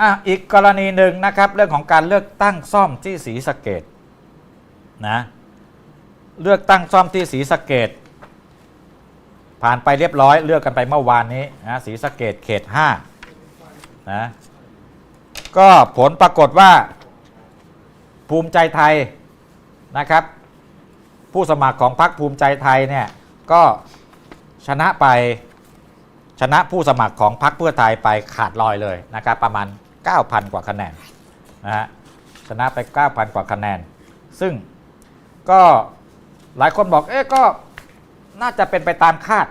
อะอีกกรณีหนึ่งนะครับ เรื่องของการเลือกตั้งซ่อมที่ศรีสะเกดนะเลือกตั้งซ่อมที่ศรีสะเกดผ่านไปเรียบร้อยเลือกกันไปเมื่อวานนี้นะศรีสะเกดเขต5นะก็ผลปรากฏว่าภูมิใจไทยนะครับ ผู้สมัครของพรรคภูมิใจไทยเนี่ยก็ชนะไปชนะผู้สมัครของพรรคเพื่อไทยไปขาดลอยเลยนะครับประมาณ 9,000 กว่าคะแนนนะฮะชนะไป 9,000 กว่าคะแนน ซึ่งก็หลายคนบอกเอ๊ะก็น่าจะเป็นไปตามคาด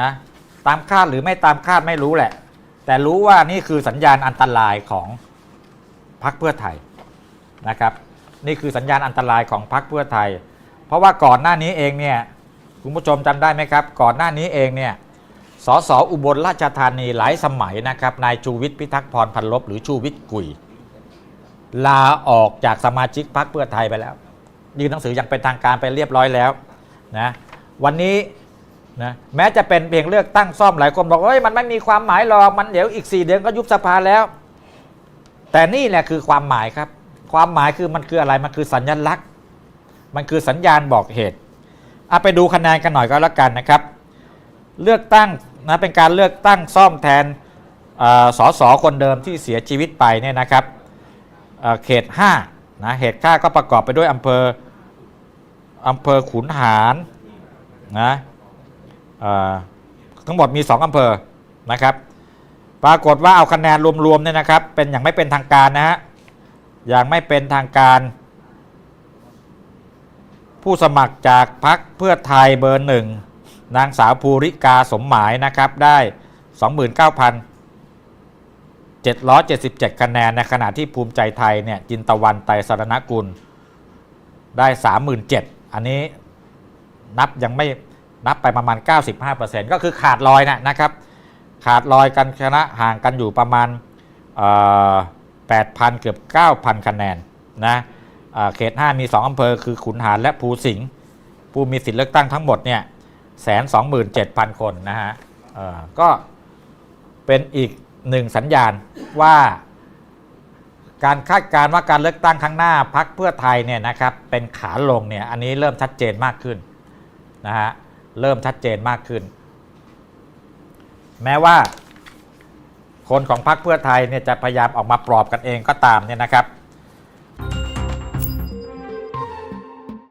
นะตามคาดหรือไม่ตามคาดไม่รู้แหละ แต่รู้ว่านี่คือสัญญาณอันตรายของพรรคเพื่อไทยนะครับ นี่คือสัญญาณอันตรายของพรรคเพื่อไทย เพราะว่าก่อนหน้านี้เองเนี่ยคุณผู้ชมจำได้ไหมครับ ก่อนหน้านี้เองเนี่ย สสอุบลราชธานีหลายสมัยนะครับ นายชูวิทย์พิทักษ์พรพันลบหรือชูวิทย์กุย ลาออกจากสมาชิกพรรคเพื่อไทยไปแล้วยื่นหนังสืออย่างเป็นทางการไปเรียบร้อยแล้วนะวันนี้นะแม้จะเป็นเพียงเลือกตั้งซ่อมหลายคนบอกว่าเฮ้ยมันไม่มีความหมายหรอกมันเดี๋ยวอีก 4 เดือนก็ยุบสภาแล้ว แต่นี่แหละคือความหมายครับ ความหมายคือมันคืออะไรมันคือสัญลักษณ์ มันคือสัญญาณบอกเหตุเอาไปดูคะแนนกันหน่อยก็แล้วกันนะครับ เลือกตั้ง นะเป็นการเลือกตั้งซ่อมแทนอ่อสสคนเดิมที่เสียชีวิตไปเนี่ยนะครับเขต5นะเขต5ก็ประกอบไปด้วยอำเภออำเภอขุนหารนะทั้งหมดมี 2อำเภอนะครับ ปรากฏว่าเอาคะแนนรวมๆเนี่ยนะครับ เป็นอย่างไม่เป็นทางการนะฮะอย่างไม่เป็นทางการ ผู้สมัครจากพรรคเพื่อไทยเบอร์หนึ่ง นางสาวภูริกาสมหมายนะครับได้ 29,777 คะแนนในขณะที่ภูมิใจไทยเนี่ยจินตะวันไตรสรณกุลได้ 37,000 อันนี้นับยังไม่นับไปประมาณ 95%ก็คือขาดลอยนะนะครับ ขาดลอยกันชนะห่างกันอยู่ประมาณ 8,000 เกือบ 9,000 คะแนนนะเเขต 5 มี 2อำเภอคือขุนหารและภูสิงห์ผู้มีสิทธิเลือกตั้งทั้งหมดเนี่ย แสนสองหมื่นเจ็ดพันคนนะฮะก็เป็นอีกหนึ่งสัญญาณว่าการคาดการณ์ว่าการเลือกตั้งครั้งหน้าพักเพื่อไทยเนี่ยนะครับเป็นขาลงเนี่ยอันนี้เริ่มชัดเจนมากขึ้นนะฮะเริ่มชัดเจนมากขึ้น แม้ว่าคนของพรรคเพื่อไทยเนี่ยจะพยายามออกมาปลอบกันเองก็ตามเนี่ยนะครับ